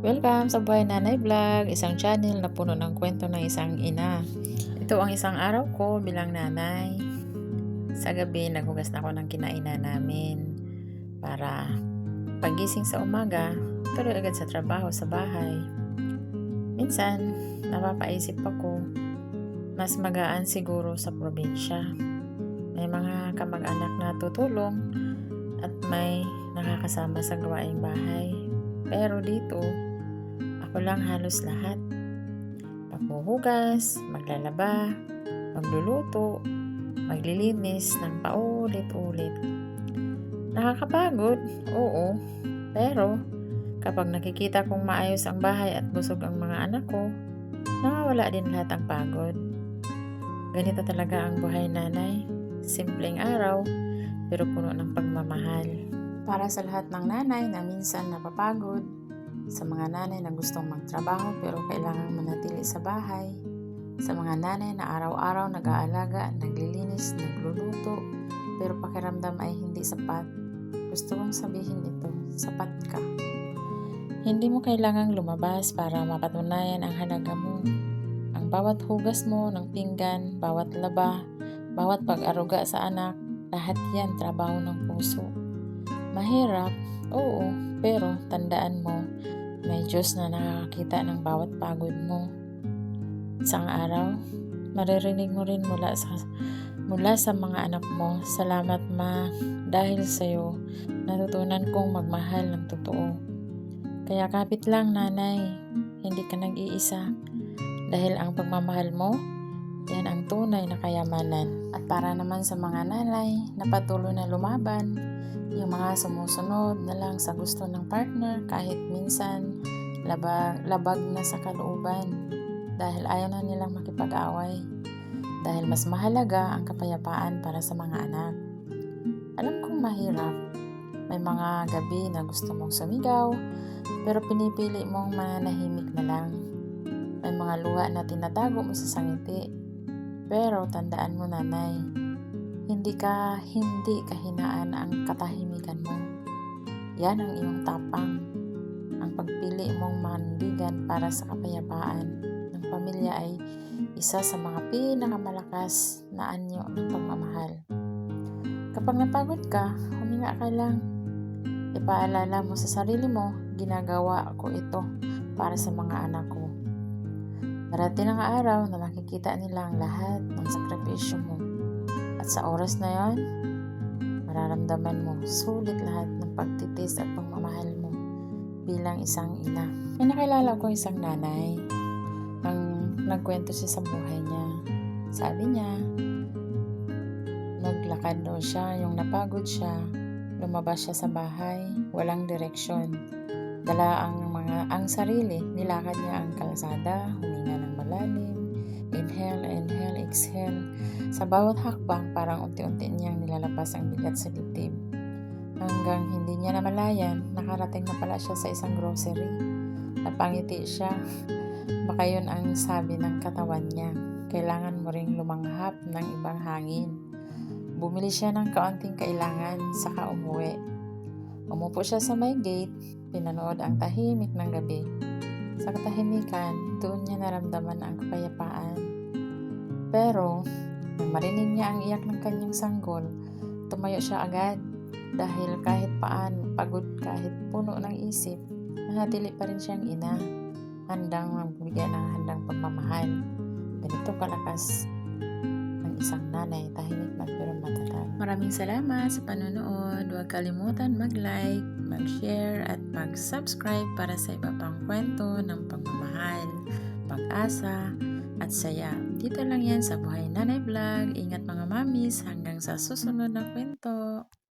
Welcome sa Buhay Nanay Vlog, isang channel na puno ng kwento ng isang ina. Ito ang isang araw ko bilang nanay. Sa gabi, naghugas na ako ng kinaina namin para pagising sa umaga, tuloy agad sa trabaho sa bahay. Minsan, napapaisip ako, mas magaan siguro sa probinsya. May mga kamag-anak na tutulong at may nakakasama sa gawaing bahay. Pero dito, ako lang halos lahat. Maghuhugas, maglalaba, magluluto, maglilinis ng paulit-ulit. Nakakapagod, oo. Pero, kapag nakikita kong maayos ang bahay at busog ang mga anak ko, nawawala din lahat ang pagod. Ganito talaga ang buhay nanay. Simpleng araw, pero puno ng pagmamahal. Para sa lahat ng nanay na minsan napapagod, sa mga nanay na gustong magtrabaho pero kailangang manatili sa bahay, sa mga nanay na araw-araw nag-aalaga, naglilinis, nagluluto, pero pakiramdam ay hindi sapat, gusto kong sabihin ito, sapat ka. Hindi mo kailangang lumabas para mapatunayan ang halaga mo. Ang bawat hugas mo ng pinggan, bawat laba, bawat pag-aruga sa anak, lahat yan trabaho ng puso. Mahirap, oo, pero tandaan mo, may Diyos na nakakakita ng bawat pagod mo. Isang araw, maririnig mo rin mula sa mula sa mga anak mo, salamat ma, dahil sa iyo, natutunan kong magmahal ng totoo. Kaya kapit lang nanay, hindi ka nag-iisa. Dahil ang pagmamahal mo, yan ang tunay na kayamanan. At para naman sa mga nanay na patuloy na lumaban, yung mga sumusunod na lang sa gusto ng partner kahit minsan labag, labag na sa kalooban dahil ayaw na nilang makipag-away. Dahil mas mahalaga ang kapayapaan para sa mga anak. Alam kong mahirap. May mga gabi na gusto mong sumigaw, pero pinipili mong mananahimik na lang. May mga luha na tinatago mo sa sangiti. Pero tandaan mo nanay, hindi ka hindi kahinaan ang katahimikan mo. Yan ang iyong tapang. Ang pagpili mong mandigan para sa kapayapaan ng pamilya ay isa sa mga pinakamalakas na anyo ng pagmamahal. Kapag napagod ka, huminga ka lang. Ipaalala mo sa sarili mo, ginagawa ko ito para sa mga anak ko. Darating ang araw na makikita nila ang lahat ng sakripisyo mo. At sa oras na yon, mararamdaman mo sulit lahat ng pagtitis at pagmamahal mo bilang isang ina. May nakilala ko isang nanay ang nagkwento siya sa buhay niya. Sabi niya, naglakad daw siya, yung napagod siya, lumabas siya sa bahay, walang direksyon. Dala ang mga ang sarili, nilakad niya ang kalsada, huminga ng malalim, inhale, inhale, exhale. Sa bawat hakbang, parang unti-unti niyang nilalabas ang bigat sa dibdib. Hanggang hindi niya namalayan, nakarating na pala siya sa isang grocery. Napangiti siya. Baka yun ang sabi ng katawan niya. Kailangan mo ring lumanghap ng ibang hangin. Bumili siya ng kaunting kailangan, saka umuwi. Umupo siya sa may gate, pinanood ang tahimik ng gabi. Sa katahimikan, doon niya naramdaman ang kapayapaan. Pero, nang marinig niya ang iyak ng kanyang sanggol, tumayo siya agad dahil kahit paan, pagod kahit puno ng isip, nanatili pa rin siyang ina, handang magbigay ng handang pagmamahal. Ganito kalakas ng isang nanay, tahimik man pero matatag. Maraming salamat sa panonood. Huwag kalimutan mag-like, mag-share at mag-subscribe para sa iba pang kwento ng pagmamahal, pag-asa, at saya. Dito lang yan sa Buhay Nanay Vlog. Ingat mga mamis hanggang sa susunod na kwento.